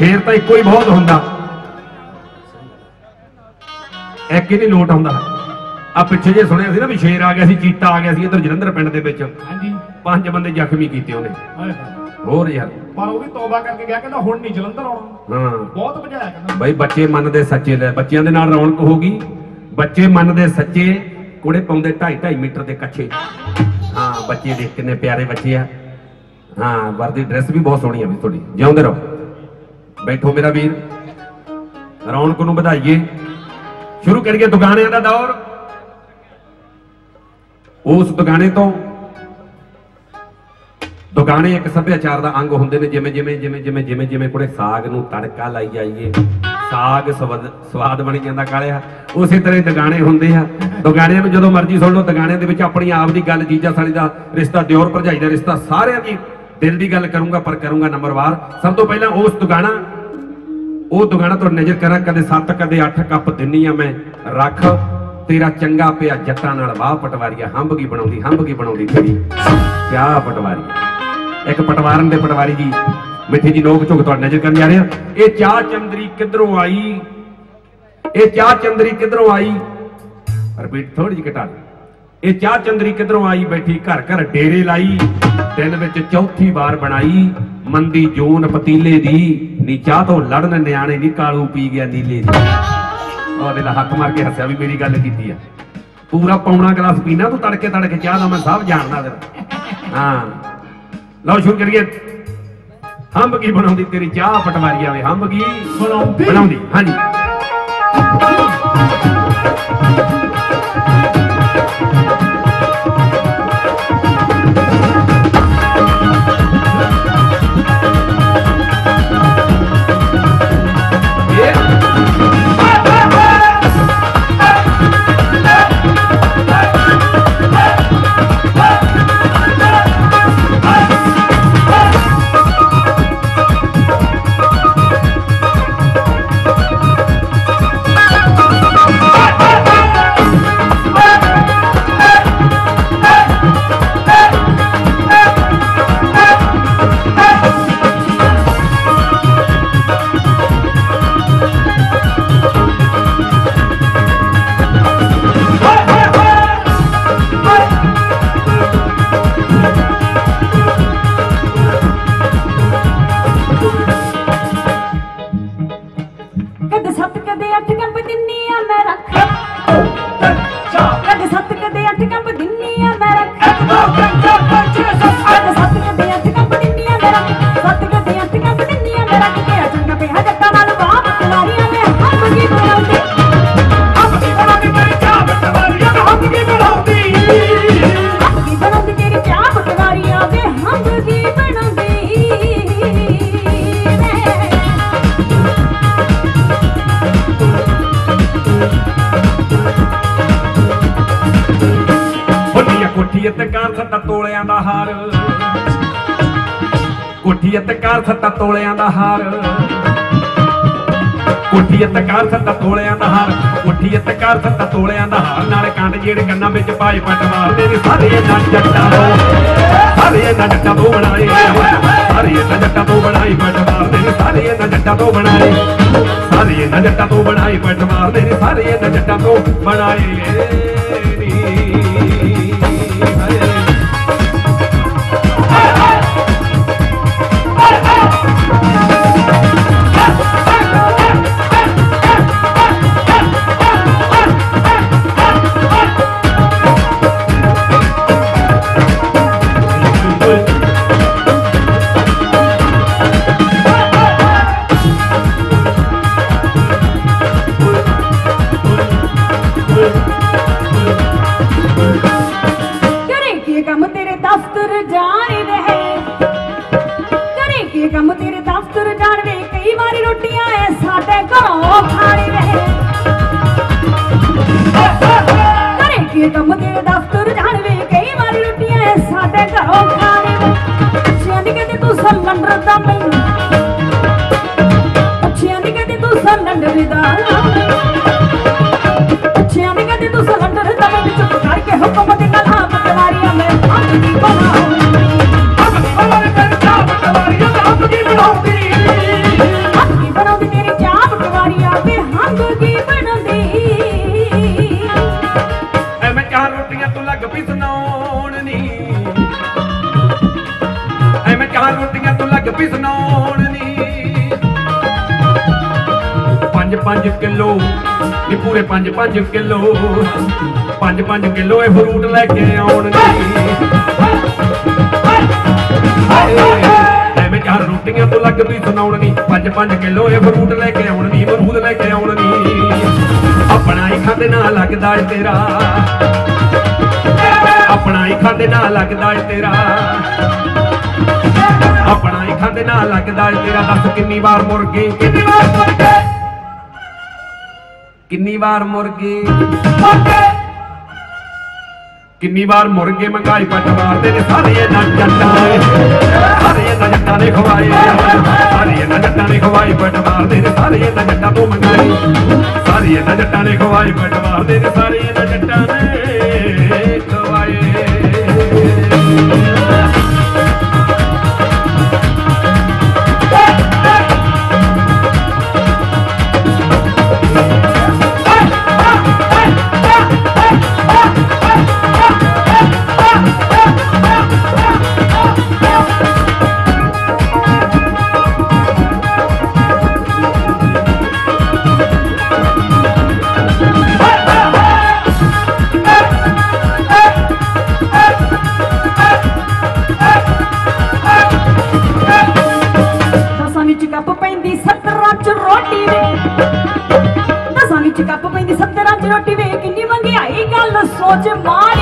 ਸ਼ੇਰ ਤਾਂ ਇੱਕੋ ਹੀ ਬਹੁਤ ਹੁੰਦਾ। ਇੱਕ ਹੀ ਨਹੀਂ ਲੋਟ ਆਉਂਦਾ। ਆ ਪਿੱਛੇ ਜੇ ਸੁਣਿਆ ਸੀ ਨਾ ਵੀ ਸ਼ੇਰ ਆ ਗਿਆ ਸੀ ਚੀਤਾ ਆ ਗਿਆ ਸੀ ਇਧਰ ਜਲੰਧਰ ਪਿੰਡ ਦੇ ਵਿੱਚ। ਹਾਂਜੀ। ਪੰਜ ਬੰਦੇ ਜ਼ਖਮੀ ਕੀਤੇ ਉਹਨੇ। ਹਾਏ ਹਾਏ। ਹੋਰ ਯਾਰ। ਪਰ ਉਹ ਵੀ ਤੋਬਾ ਕਰਕੇ ਗਿਆ ਕਹਿੰਦਾ ਹੁਣ ਨਹੀਂ ਜਲੰਧਰ ਆਉਣਾ। ਹਾਂ। ਬਹੁਤ ਭਜਾਇਆ ਕਹਿੰਦਾ। ਬਈ ਬੱਚੇ ਮੰਨਦੇ ਸੱਚੇ ਲੈ ਬੱਚਿਆਂ ਦੇ ਨਾਲ ਰੌਣਕ ਹੋਗੀ ਬੱਚੇ ਮੰਨਦੇ ਸੱਚੇ ਕੁੜੇ ਪਾਉਂਦੇ 2.5 2.5 ਮੀਟਰ ਦੇ ਕੱਛੇ ਹਾਂ ਬੱਚੇ ਦੇਖ ਕਿੰਨੇ ਪਿਆਰੇ ਬੱਚੇ ਆ। ਹਾਂ ਵਰਦੀ ਡਰੈਸ ਵੀ ਬਹੁਤ ਸੋਹਣੀ ਆ ਵੀ ਤੁਹਾਡੀ। ਜਿਉਂਦੇ ਰਹੋ। ਬੈਠੋ ਮੇਰਾ ਵੀਰ। ਰੌਣਕ ਨੂੰ ਵਧਾਈਏ। ਸ਼ੁਰੂ ਕਰੀਏ ਦੁਕਾਨਿਆਂ ਦਾ ਦੌਰ। ਉਸ ਦੁਕਾਨੇ ਤੋਂ ਦੁਕਾਨੇ ਇੱਕ ਸੱਭਿਆਚਾਰ ਦਾ ਅੰਗ ਹੁੰਦੇ ਨੇ, ਜਿਵੇਂ ਜਿਵੇਂ ਜਿਵੇਂ ਜਿਵੇਂ ਜਿਵੇਂ ਜਿਵੇਂ ਕੋਲੇ ਸਾਗ ਨੂੰ ਤੜਕਾ ਲਾਈ ਜਾਈਏ। ਸਾਗ ਸਵਾਦ ਸਵਾਦ ਬਣੀ ਜਾਂਦਾ ਕਾਲਿਆ ਉਸੇ ਤਰ੍ਹਾਂ ਹੀ ਦੁਕਾਨੇ ਹੁੰਦੇ ਆ। ਦੁਕਾਨਿਆਂ ਨੂੰ ਜਦੋਂ ਮਰਜ਼ੀ ਸੁਣ ਲਓ ਦੁਕਾਨਿਆਂ ਦੇ ਵਿੱਚ ਆਪਣੀ ਆਪ ਦੀ ਗੱਲ, ਜੀਜਾ ਸਾਲੀ ਦਾ ਰਿਸ਼ਤਾ, ਦਿਓਰ ਭਰਜਾਈ ਦਾ ਰਿਸ਼ਤਾ, ਸਾਰਿਆਂ ਦੀ ਦਿਲ ਦੀ ਗੱਲ ਕਰੂੰਗਾ, ਪਰ ਕਰੂੰਗਾ ਨੰਬਰਵਾਰ ਸਭ ਤੋਂ ਪਹਿਲਾਂ ਉਸ ਦੁਕਾਨਾ ਉਹ ਦੁਗਾਣਾ ਤੋਂ ਨਜ਼ਰ ਕਰਾਂ, ਕਦੇ 7 ਕਦੇ 8 ਕੱਪ ਦਿੰਨੀ ਆ ਮੈਂ। ਰੱਖ, ਤੇਰਾ ਚੰਗਾ ਪਿਆ ਜੱਟਾਂ ਨਾਲ ਵਾਹ ਪਟਵਾਰੀਆ, ਹੰਬ ਕੀ ਬਣਾਉਂਦੀ, ਹੰਬ ਬਣਾਉਂਦੀ ਤੇਰੀ? ਕਿਆ ਪਟਵਾਰੀ ਇੱਕ ਪਟਵਾਰਨ ਦੇ ਪਟਵਾਰੀ ਜੀ, ਮਿੱਠੀ ਜੀ ਲੋਕ ਝੁਕ ਤੁਹਾਡੇ ਨਜ਼ਰ ਕਰਨ ਜਾ ਰਹੇ ਆ। ਇਹ ਚਾਹ ਚੰਦਰੀ ਕਿੱਧਰੋਂ ਆਈ? ਇਹ ਚਾਹ ਚੰਦਰੀ ਕਿੱਧਰੋਂ ਆਈ? ਰਿਪੀਟ ਥੋੜੀ ਜਿਹੀ ਘਟਾ ਇਹ ਚਾਹ ਚੰਦਰੀ ਕਿੱਧਰੋਂ ਆਈ? ਬੈਠੀ ਘਰ ਘਰ ਡੇਰੇ ਲਾਈ। ਦਿਨ ਵਿੱਚ ਚੌਥੀ ਵਾਰ ਬਣਾਈ ਮੰਦੀ ਜੂਨ ਪਤੀਲੇ ਦੀ ਨੀ ਚਾਹ ਤੋਂ ਲੜਨ ਨਿਆਣੇ ਨੀ ਕਾਲੂ ਪੀ ਗਿਆ ਨੀਲੇ ਦੀ। ਉਹਦੇ ਨਾਲ ਹੱਥ ਮਾਰ ਕੇ ਹੱਸਿਆ ਵੀ ਮੇਰੀ ਗੱਲ ਕੀਤੀ ਆ। ਪੂਰਾ ਪੌਣਾ ਗਲਾਸ ਪੀਣਾ ਤੂੰ ਤੜਕੇ ਤੜਕੇ ਚਾਹ ਦਾ ਮੈਂ ਸਭ ਜਾਣਦਾ ਫਿਰ ਹਾਂ। ਲਓ ਸ਼ੁਰੂ ਕਰੀਏ ਹੰਬ ਕੀ ਬਣਾਉਂਦੀ ਤੇਰੀ ਚਾਹ ਪਟਵਾਰੀ ਆਵੇ ਹੰਬ ਕੀ ਬਣਾਉਂਦੀ? ਬਣਾਉਂਦੀ ਹਾਂਜੀ। ਕੋਠੀ ਅਤੇ ਕਾਰ ਸੱਤਾ ਤੋਲਿਆਂ ਦਾ ਹਾਰ। ਕੋਠੀ ਅਤੇ ਕਾਰ ਸੱਤਾ ਤੋਲਿਆਂ ਦਾ ਹਾਰ। ਕੋਠੀ ਅਤੇ ਕਾਰ ਸੱਤਾ ਤੋਲਿਆਂ ਦਾ ਹਾਰ। ਨਾਲੇ ਕੰਡ ਜਿਹੜੇ ਕੰਨਾਂ ਵਿੱਚ ਪਾਏ ਪੱਟ ਮਾਰਦੇ ਨੇ। ਸਾਰੇ ਇਹਨਾਂ ਜੱਟਾਂ ਤੋਂ ਸਾਰੇ ਇਹਨਾਂ ਜੱਟਾਂ ਤੋਂ ਬਣਾਏ। ਸਾਰੇ ਇਹਨਾਂ ਜੱਟਾਂ ਤੋਂ ਬਣਾਈ ਪੱਟ ਮਾਰਦੇ ਨੇ। ਸਾਰੇ ਇਹਨਾਂ ਜੱਟਾਂ ਤੋਂ ਬਣਾਏ। ਸਾਰੇ ਇਹਨਾਂ ਜੱਟਾਂ ਤੋਂ ਬਣਾਏ ਪੱਟ ਮਾਰਦੇ ਨੇ। ਸਾਰੇ ਇਹਨਾਂ ਜੱਟਾਂ ਤੋਂ ਬਣਾਏ। ਕਦੇ ਤੂੰ 5 ਕਿਲੋ, ਨੀ ਪੂਰੇ 5 5 ਕਿਲੋ। 5 5 ਕਿਲੋ ਇਹ ਫਰੂਟ ਲੈ ਕੇ ਆਉਣਗੇ। ਐਵੇਂ ਚਾਰ ਰੋਟੀਆਂ ਤੋਂ ਲੱਗ ਵੀ ਸੁਣਾਉਣਗੀ 5 5 ਕਿਲੋ ਇਹ ਫਰੂਟ ਲੈ ਕੇ ਆਉਣਗੀ ਅਮਰੂਦ ਲੈ ਕੇ ਆਉਣਗੀ ਆਪਣਾ ਹੀ ਖਾਂਦੇ ਨਾਲ ਲੱਗਦਾ ਏ ਤੇਰਾ। ਆਪਣਾ ਹੀ ਖਾਂਦੇ ਨਾਲ ਲੱਗਦਾ ਏ ਤੇਰਾ। ਆਪਣਾ ਹੀ ਖਾਂਦੇ ਨਾਲ ਲੱਗਦਾ ਏ ਤੇਰਾ। ਦੱਸ ਕਿੰਨੀ ਵਾਰ ਮੁਰਗੇ? ਕਿੰਨੀ ਵਾਰ ਮੁਰਗੇ? ਕਿੰਨੀ ਵਾਰ ਮੁਰਗੇ? ਕਿੰਨੀ ਵਾਰ ਮੁਰਗੇ ਮੰਗਾਈ ਪੱਟ ਮਾਰਦੇ ਨੇ ਸਾਰੇ ਇਹਨਾਂ ਜੱਟਾਂ ਨੇ। ਸਾਰੇ ਇਹਨਾਂ ਜੱਟਾਂ ਨੇ ਖਵਾਏ। ਸਾਰੇ ਇਹਨਾਂ ਜੱਟਾਂ ਨੇ ਖਵਾਈ ਪੱਟ ਮਾਰਦੇ ਨੇ ਸਾਰੇ ਇਹਨਾਂ ਜੱਟਾਂ ਤੋਂ ਮੰਗਾਈ ਸਾਰੇ ਇਹਨਾਂ ਜੱਟਾਂ ਨੇ ਖਵਾਈ ਪੱਟ ਮਾਰਦੇ ਨੇ ਸਾਰੇ ਦਸਾਂ ਗੱਲ ਸੋਚ ਮਾੜੀ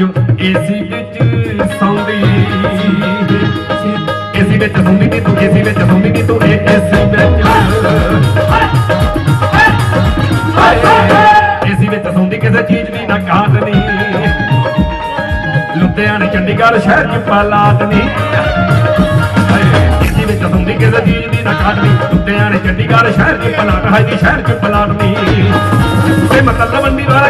ਗਰਮੀਆਂ ਏਸੀ ਵਿੱਚ ਸੌਂਦੀ। ਏਸੀ ਵਿੱਚ ਸੌਂਦੀ ਨੀ ਤੂੰ ਏਸੀ ਵਿੱਚ ਸੌਂਦੀ ਨੀ ਤੂੰ, ਇਹ ਏਸੀ ਵਿੱਚ। ਏਸੀ ਵਿੱਚ ਸੌਂਦੀ ਕਿਸੇ ਚੀਜ਼ ਦੀ ਨਾ ਕਾਟ ਨਹੀਂ ਲੁਧਿਆਣੇ, ਚੰਡੀਗੜ੍ਹ ਸ਼ਹਿਰ ਚ ਪਲਾਟ ਨਹੀਂ ਏਸੀ ਵਿੱਚ ਸੌਂਦੀ ਕਿਸੇ ਚੀਜ਼ ਦੀ ਨਾ ਕਾਟ ਨਹੀਂ ਲੁਧਿਆਣੇ, ਚੰਡੀਗੜ੍ਹ ਸ਼ਹਿਰ ਚ ਪਲਾਟ ਹੈ ਜੀ ਸ਼ਹਿਰ ਚ ਪਲਾਟ ਨਹੀਂ ਸੇ ਮਤਲਬ ਵੰਡੀ ਵਾਲਾ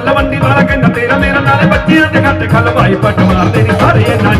ਸੇ ਮਤਲਬ ਵੰਡੀ ਵਾਲਾ ਕਹਿੰਦਾ ਤੇਰਾ ਮੇਰਾ ਨਾਲੇ ਬੱਚਿਆਂ ਦੇ ਖਾਤੇ ਖਲ ਭਾਈ ਪੱਟ ਮਾਰਦੇ ਨੀ ਸਾਰੇ ਇਹਨਾਂ